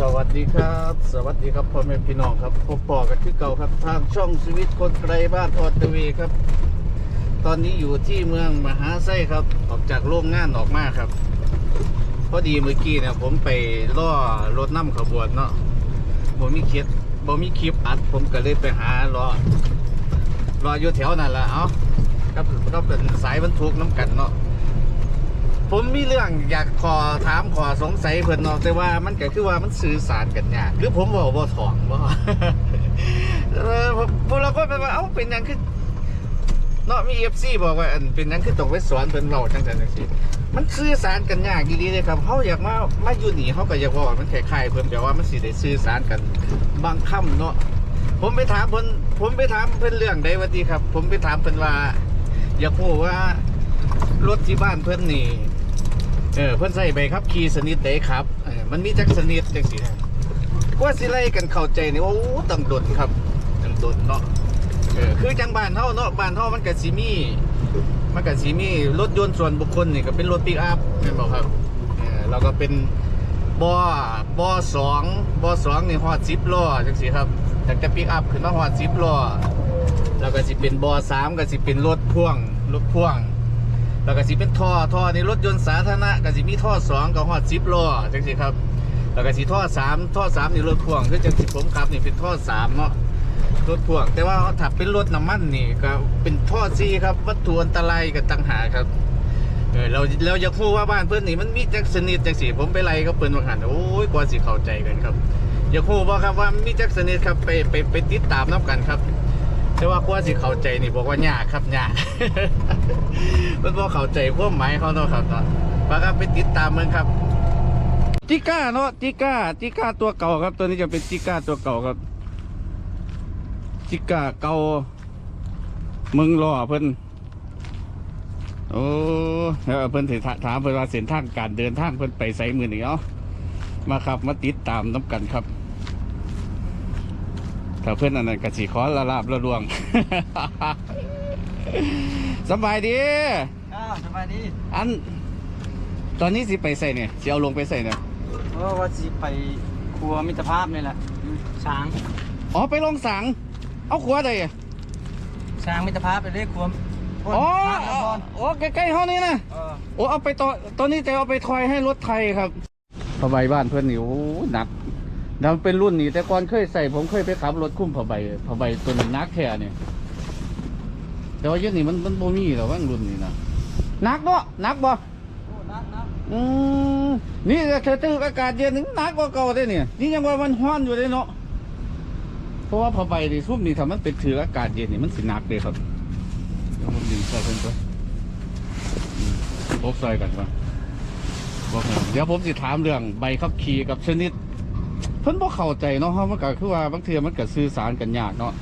สวัสดีครับ สวัสดีครับพ่อแม่พี่น้องครับพบปอกันที่เก่าครับ ทางช่องชีวิตคนไกลบ้านทอดทวีครับ ตอนนี้อยู่ที่เมืองมหาไส้ครับ ออกจากโรงงานออกมาครับ พอดีเมื่อกี้เนี่ยผมไปล่อรถน้ำขบวนเนาะบ่มีคลิปบ่มีคลิปอัด ผมก็เลยไปหารอรออยู่แถวนั่นแหละเอ้าครับก็เป็นสายบรรทุกน้ำกันเนาะ ผมมีเรื่องอยากขอถามขอสงสัยเพิ่นเนาะแต่ว่ามันก็คือว่ามันสื่อสารกันยากหรือผมบอกว่าถ่องบ่เออผมพวกเราก็แบบว่าเอ้าเป็นหยังคือเนาะมี FC บอกว่าอันเป็นหยังคือต้องไปสอนเพิ่นเว้าจังซั่นจังซี่มันสื่อสารกันยากอีหลีเลยครับเฮาอยากมามาอยู่นี่เฮาก็อยากเว่ามันคล้ายๆเพิ่นแต่ว่ามันสิได้สื่อสารกันบางคำเนาะผมไปถามเพิ่นผมไปถามเพิ่นเรื่องใดว่าติครับ ผมไปถามเพิ่นว่า อยากรู้ว่ารถที่บ้านเพิ่นนี่ เออเพิ่อนใส่ใบขับขี่สนิทเด้ครับเออมันมีจักสนิทจังสิฮะกว่าสิไล่กันเข้าใจนี่โอ้ต้องดนครับต้องดนเนาะเออคือจังบ้านเฮาเนาะบ้านเฮามันก็สิมีมันก็สิมีรถยนต์ส่วนบุคคลนี่ก็เป็นรถปิกอัพแม่นบ่ครับเออแล้วก็เป็นบอบอสองบอสองนี่ฮอด10ล้อจังซี่ครับจากจะปิกอัพขึ้นมาฮอด10ล้อแล้วก็สิเป็นบอสามก็สิเป็นรถพ่วงรถพ่วง แล้วก็สิเป็นท่อท่อในรถยนต์สาธารณะก็สิมีท่อสองกับฮอดสิบล้อจังสิครับแล้วก็สิท่อสามท่อสามนี่รถพ่วงคือจังสิผมขับนี่เป็นท่อสามเนาะรถพ่วง แต่ว่าถ้าเป็นรถน้ำมันนี่ก็เป็นท่อซีครับ วัตถุอันตรายกับตังหากครับเออเราเราอยากพูดว่าบ้านเพื่อนนี่มันมีจักสนิทจังสิผมไปไล่ก็เปิ้นว่าหันโอ้ยกว่าสิเข้าใจกันครับ อยากพูดว่าครับว่ามีจักสนิทครับไปไปไปติดตามน้ำกันครับ แต่ว่ากว่าสิเข้าใจนี่บอกว่ายากครับยาก มันบ่เข้าใจความหมายเขาเนาะครับเนาะปครับไปติดตามมันครับจิก้าเนาะจิก้าจิก้าตัวเก่าครับ ตัวนี้จะเป็นจิก้าตัวเก่าครับจิก้าเก่ามึงรอเพิ่นโอ้แล้วเพิ่นสิถถามเพิ่นว่าเส้นทางการเดินทางเพิ่นไปไสมือนี่เนาะมาครับมาติดตามน้ำกันครับ ถ้าเพื่อนอันนั้นกสิขอละลาบละลวง สบายดี อ้าวสบายดีอัน ตอนนี้สิไปใส่เนี่ยสิเอาลงไปใส่เนี่ยเออว่าสิไปครัวมิตรภาพนี่แหละอยู่ช้างอ๋อไปลงสัง เอาขวดเลยช้างมิตรภาพไปเรียกครัวอ๋อช้างนครโอ้ใกล้ๆห้องนี้นะเออโอ้เอาไปต่อตอนนี้จะเอาไปทอยให้รถไทยครับผ้าใบบ้านเพื่อนนี่โอ้หนัก นำเป็นรุ่นนี้แต่ก่อนเคยใส่ผมเคยไปขับรถคุ้มผ้าใบผ้าใบตัวนี้นักแค่เนี่ยแต่ว่าเดี๋ยวนี้มันมันโมมีหรอกว่ารุ่นนี้นะหนักเนาะหนักบ่โอ้นักนักอืมนี่เธอตื้ออากาศเย็นถึงหนักกว่าเก่าได้เนี่ยนี่ยังว่ามันฮ้อนอยู่เลยเนาะเพราะว่าผ้าใบนี่ซุ่มนี่ถ้ามันเป็นถืออากาศเย็นนี่มันสิหนักเลยครับเดี๋ยวผมดึงใส่เพิ่นก่อนอืมพบใส่กันก่อนบอกให้เดี๋ยวผมสิถามเรื่องใบขับขี่กับชนิด เพิ่นบ่เข้าใจเนาะเพราะมันก็คือว่าบางเทีมันก็สื่อสารกันยากเนาะ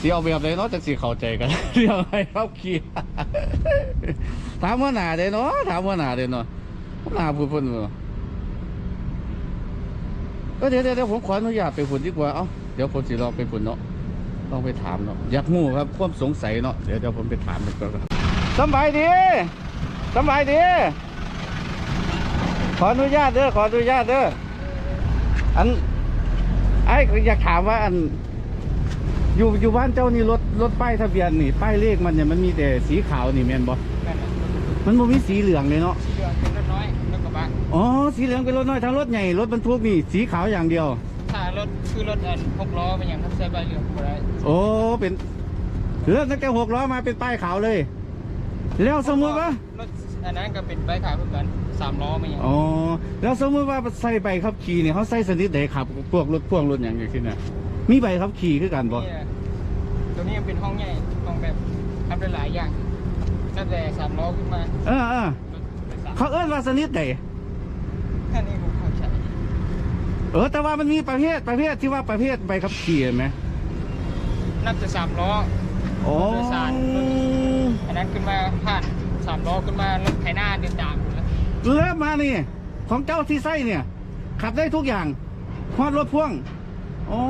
สิเอาแบบใดเนาะจังสิเข้าใจกัน เรื่องใบขับขี่ถามว่าหนาเด้เนาะถามว่าหนาเด้เนาะหนาพูดเพิ่นเนาะก็เดี๋ยวเดี๋ยวผมขออนุญาตไปฝุ่นดีกว่าเอ้าเดี๋ยวผมสิลองไปฝุ่นเนาะต้องไปถามเนาะอยากงูครับความสงสัยเนาะเดี๋ยวเดี๋ยวผมไปถามมันก่อนครับสบายดีสบายดี ขออนุญาตเด้อขออนุญาตเด้อ อันไอ้อยากถามว่าอัน อยู่อยู่บ้านเจ้านี่รถรถป้ายทะเบียนนี่ป้ายเลขมันเนี่ยมันมีแต่สีขาวนี่แม่นบ่แม่นมันบ่มีสีเหลืองเลยเนาะสีเหลืองเป็นรถน้อยรถกระบะอ๋อสีเหลืองเป็นรถน้อยทั้งรถใหญ่รถบรรทุกนี่สีขาวอย่างเดียวถ้ารถคือรถอันหกล้อเป็นอย่างครับใส่ใบเหลืองบ่ได้โอ้เป็นเลือกตั้งแต่หกล้อมาเป็นป้ายขาวเลย แล้วสมมติว่ารถ อันนั้นก็เป็นใบขาวเหมือนกันสามล้อเป็นอย่างอ๋อแล้วสมมติว่าใส่ใบขับขี่เนี่ยเขาใส่สนิทใดขับพวกรถพ่วงรถอย่างอย่างที่เนี่ยมีใบขับขี่คือกันบ่นี่ตัวนี้เป็นห้องใหญ่ห้องแบบทำได้หลายอย่างตั้งแต่สามล้อขึ้นมาเออเออรถโดยสารเขาเอิ้นว่าสนิทใดแค่นี้ผมเข้าใจเออแต่ว่ามันมีประเภทประเภทที่ว่าประเภทใบขับขี่เห็นไหมน่าจะสามล้อโอ้โดยสารอันนั้นขึ้นมาผ่าน สามล้อขึ้นมารถไถหน้าเดินตามอยู่แล้วเริ่มมานี่ ของเจ้าที่ไส้เนี่ย ขับได้ทุกอย่างฮอดรถพ่วงอ๋อ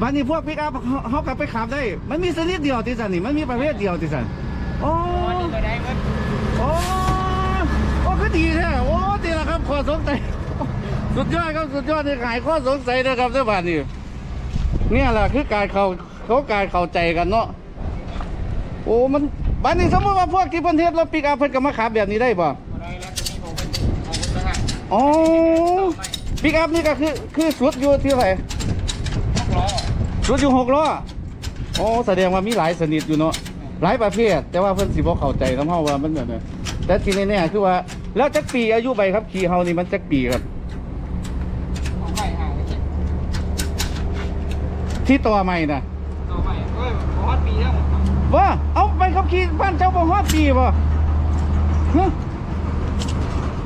บันนี้พวกปิกอัพเขากลับไปขับได้ มันมีชนิดเดียวที่สันนี่มันมีประเภทเดียวที่สันโอ้อ๋อนี่ก็ได้เงินโอ้โอ้ก็ดีแท้โอ้ดีล้วครับขอสงสัยสุดยอดครับสุดยอดนี่หายข้อสงสัยนะครับเจ้าบ้านนี่เนี่ยแหละคือการเขาเขาการเข้าใจกันเนาะโอ้มัน บ้านนี้สมมติว่าพวกที่เพิ่นเทศรถปิกอัพเพิ่นก็มาขับแบบนี้ได้ป่ะอะไรแล้วจะมีผมเป็นของผมนะฮะอ๋อปิกอัพนี่ก็คือคือสุดอยู่ที่ไหนหกล้อสุดอยู่หกล้ออ๋อแสดงว่ามีหลายชนิดอยู่เนาะหลายประเภท แต่ว่าเพิ่นสิบ่เข้าใจนำเฮาว่ามันแบบไหนแต่ที่แน่ๆคือว่าแล้วจักปีอายุใบครับขี่เฮานี่มันจักปีครับของใหม่ห่างกันเจ็ดที่ต่อใหม่น่ะต่อใหม่เอ้ยผมฮอตปีแล้วว่าเอาใบ ขับขี่บ้านเจ้าบ่ฮอดปีบ่ฮะ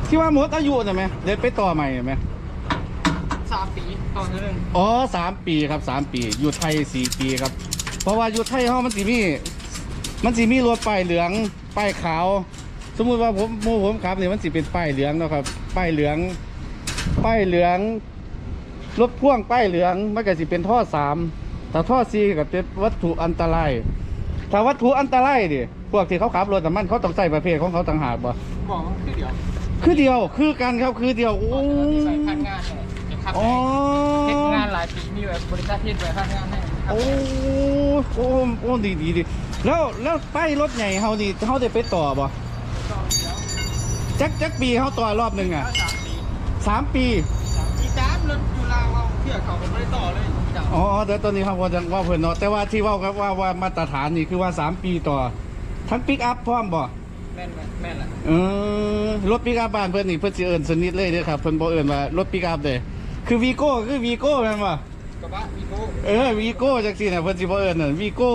ที่ว่าหมดอายุน่ะไหมเดี๋ยวไปต่อใหม่ไหมสามปีต่อเท่านึงอ๋อสามปีครับสามปี อยู่ไทยสี่ปีครับ เพราะว่าอยู่ไทยเฮามันสิมี มันสิมีรถป้ายเหลืองป้ายขาว สมมุติว่าผมหมู่ผมขับนี่มันสิเป็นป้ายเหลืองเนาะครับป้ายเหลือง ป้ายเหลืองรถพ่วงป้ายเหลืองมันก็สิเป็นท่อสามแต่ท่อสี่ก็เป็นวัตถุอันตราย ถ้าวัตถุอันตรายดิพวกที่เขาขับรถแต่มันเขาต้องใส่ประเภทของเขาต่างหากบ่บอกว่าคือเดี๋ยวคือเดียวคือกันครับคือเดียวโอ้ใส่พันงานเลยจะขับอ๋อเฮ็ดงานหลายปีมีแบบบริษัทเฮ็ดแบบพันงานให้ครับโอ้โอ้โอ้ดีดีดีแล้วแล้วป้ายรถใหญ่เฮานี่เฮาได้ไปต่อบ่ต่อเดี๋ยวจักจักปีเฮาต่อรอบหนึงอะสามปีสามปีสามปี เดี๋ยวตอนนี้เขาว่าจะว่าเพิ่นเนาะแต่ว่าที่เว่าครับว่าว่ามาตรฐานนี่คือว่าสามปีต่อ ทั้งปิกอัพพร้อมบ่แม่นแม่นแหละเออรถปิกอัพบ้านเพิ่นนี่เพิ่นสิเอิ้นสนิทเลยเด้อครับเพิ่นบ่เอิ้นว่ารถปิกอัพเด้คือวีโก้คือวีโก้แม่นบ่กระบะวีโก้เออวีโก้จังซี่น่ะเพิ่นสิบ่เอิ้นน่ะวีโก้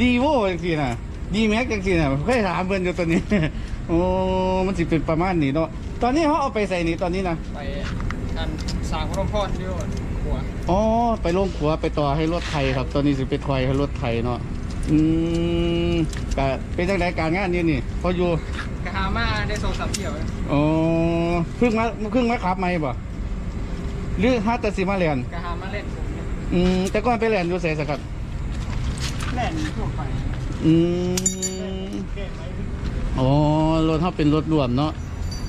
รีโวจังซี่น่ะดีแม็กจังซี่น่ะเคยถามเพิ่นอยู่ตัวนี้โอ้มันสิเป็นประมาณนี้เนาะตอนนี้เขาเอาไปใส่นี่ตอนนี้นะไปอันสร้างพรหมพรอยู่ หัวอ๋อไปลงขัวไปต่อให้รถไทยครับ ตอนนี้สิไปถอยให้รถไทยเนาะอืมก็เป็นจังไดการงานนี่นี่พออยู่กระหามาได้โซสับเที่ยวเลยอ๋อเพิ่งมาเพิ่งมาขับไหมบ่หรือฮัตตสิมาเรียนกระหามาเล่นผมเนี่ยอืมแต่ก่อนไปเรียนอยู่ไสสักครับเล่นทั่วไปอืมเก่งไหมอ๋อรถเขาเป็นรถรวมเนาะ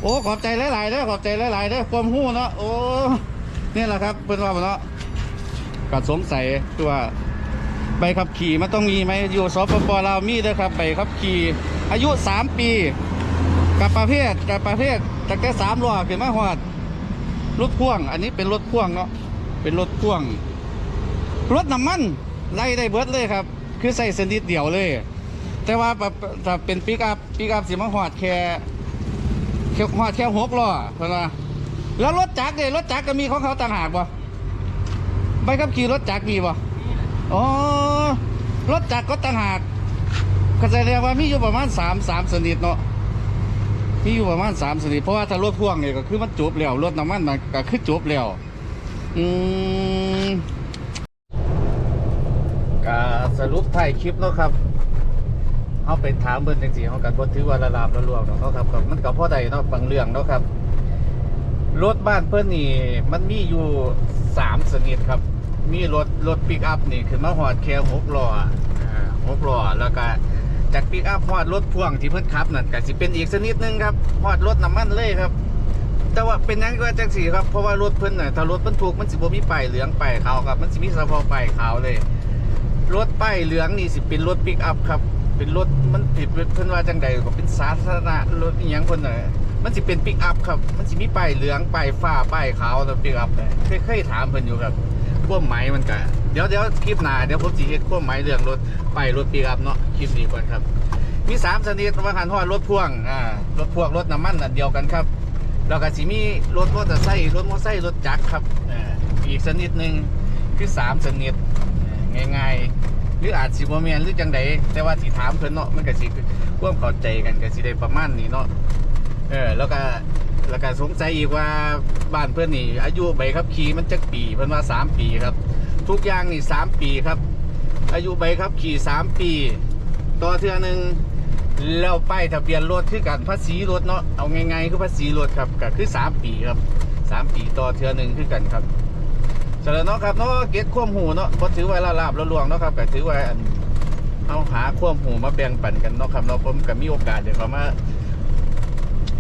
โอ้ขอบใจหลายๆเด้อขอบใจหลายๆเด้อความหู้เนาะโอ้ นี่แหละครับเพิ่อนว่าเนาะก็สงสัยคือว่าใบขับขี่มันต้องมีไหมอยู่สปปลาวมีเด้อครับใบขับขี่อายุ 3 ปี กับประเภทกับประเภทจากแต่สามล้อขึ้นมาฮอดรถพ่วง อันนี้เป็นรถพ่วงเนาะเป็นรถพ่วงรถน้ำมันไล่ได้เบิดเลยครับ คือใส่เสนิเดียวเลย แต่ว่าแบบถ้าเป็นปิกอัพปิกอัพสิมาหอดแค่แค่หอดแค่หกล้อเพิ่นว่า แล้วรถจักรเนี่ยรถจักรก็มีของเขาต่างหากบ่ใบขับขี่รถจักรมีบ่อ๋อรถจักรก็ต่างหากก็แสดงว่ามีอยู่ประมาณสามสามชนิดเนาะมีอยู่ประมาณสามชนิดเพราะว่าถ้ารถพ่วงเนี่ยก็คือมันจบแล้วรถน้ำมันมันก็คือจบแล้วอืมก็สรุปถ่ายคลิปเนาะครับเขาไปถามเบิ่นจังซี่เขากันบ่ถือว่าละลาบละลวงเนาะครับก็มันก็พอได้เนาะบางเรื่องเนาะครับ รถบ้านเพิ่นนี่มันมีอยู่สามชนิดครับ มีรถรถปิกอัพนี่ขึ้นมาฮอดแค่หกล้ออหกล้อแล้วก็จากปิกอัพฮอดรถพ่วงที่เพิ่นขับนั่นก็สิเป็นอีกชนิดหนึงครับฮอดรถน้ำมันเลยครับ แต่ว่าเป็นหยังก็จังซี่ครับเพราะว่ารถเพิ่นน่ะถ้ารถบรรทุกมันสิบ่มีป้ายเหลืองป้ายขาวครับมันสิมีเฉพาะป้ายขาวเลยรถป้ายเหลืองนี่สิเป็นรถปิกอัพครับ เป็นรถมันผิดเพิ่นว่าจังใดก็เป็นสาธารณะรถอีหยังเพิ่นน่ะ มันสิเป็นปิกอัพครับ มันสิมีป้ายเหลืองป้ายฟ้าป้ายขาวตัวปิกอัพเนี่ยเคยเคยถามเพิ่นอยู่ครับความหมายมันก็เดี๋ยวเดี๋ยวคลิปหน้าเดี๋ยวผมสิเฮ็ดความหมายเรื่องรถป้ายรถปิกอัพเนาะคลิปนี้ก่อนครับ มีสามชนิดว่าหันฮอดรถพ่วงอ่ารถพ่วงรถน้ำมันอันเดียวกันครับแล้วก็สิมีรถมอเตอร์ไซค์รถมอเตอร์ไซค์รถจักรครับอ่าอีกชนิดหนึ่งคือสามชนิดอ่าง่ายๆหรืออาจสิบ่แม่นหรือจังใดแต่ว่าสิถามเพิ่นเนาะมันก็สิความเข้าใจกันก็สิได้ประมาณนี้เนาะ เออแล้วก็แล้วก็สงสัยอีกว่าบ้านเพิ่อนนี่ อายุใบขับขี่มันจักปีเพิ่นว่า3ปีครับ ทุกอย่างนี่3ปีครับ อายุใบขับขี่3ปี ต่อเทื่อหนึ่งแล้วป้ายทะเบียนรถคือกันภาษีรถเนาะเอาไง่ายๆคือภาษีรถครับก็คือ3ปีครับ3ปีต่อเทื่อหนึ่งคือกันครับเสร็จแล้วเนาะครับเนาะเก็ตควมหูเนาะบ่ถือว่าละลาบละลวงเนาะครับก็ถือว่าเอาหาควมหูมาแบ่งปันกันเนาะครับเนาะผมก็มีโอกาสเดี๋ยวเขามา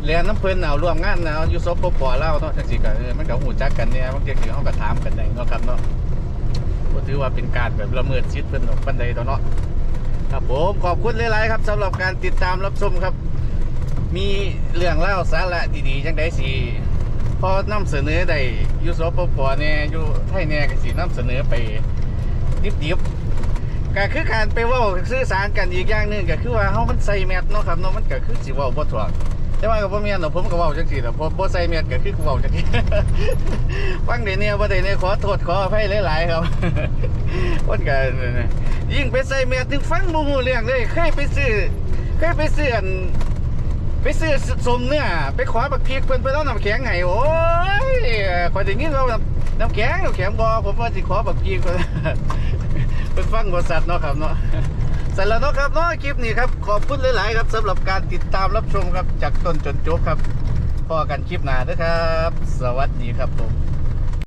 เรียนน้ำเพิ่นเอาร่วมงานเอาอยู่ซบปอเล่าเนาะจังซี่ก็เออมันก็หูจักกันเนี่ยบางทีคือเฮาก็ถามกันได้เนาะครับเนาะก็ถือว่าเป็นการแบบละเมิดสิทธิ์เพิ่นออกปานใดตัวเนาะครับผมขอบคุณหลายๆครับสำหรับการติดตามรับชมครับ มีเรื่องเล่าสาระดีๆจังไดสิพอนำเสนอได้อยู่สปปเนี่ยอยู่ไทยเนี่ยก็สินำเสนอไปดิบๆก็คือการไปว้าสื่อสารกันอีกอย่างหนึ่งก็คือว่าเฮามันใส่แมสเนาะครับเนาะมันก็คือสิเว้าบ่ถูก แต่ว่าก็บ่แม่นเนาะผมก็เว้าจังซี่ล่ะบ่บ่ใส่แมสก็คือเว้าจังซี่ฟังได้เนี่ยบ่ได้เนี่ยขอโทษขออภัยหลายๆครับมันก็ยิ่งไปใส่แมสถึงฟังบ่ฮู้เรื่องเลยเคยไปซื้อเคยไปซื้ออันไปซื้อสมเนื้อไปขอบักพริกเพิ่นไปเอาน้ำแข็งไงโอ้ยคอยได้ยินเขาน้ำแข็งน้ำแข็งบ่ผมว่าสิขอบักพริกเพิ่น เพิ่นฟังบ่สัตว์เนาะครับเนาะ สร็จแล้วเนาะครับเนาะคลิปนี้ครับขอบคุณหลาย ๆ ครับสำหรับการติดตามรับชมครับจากต้นจนจบครับพอกันคลิปหน้าเด้อครับ สวัสดีครับผม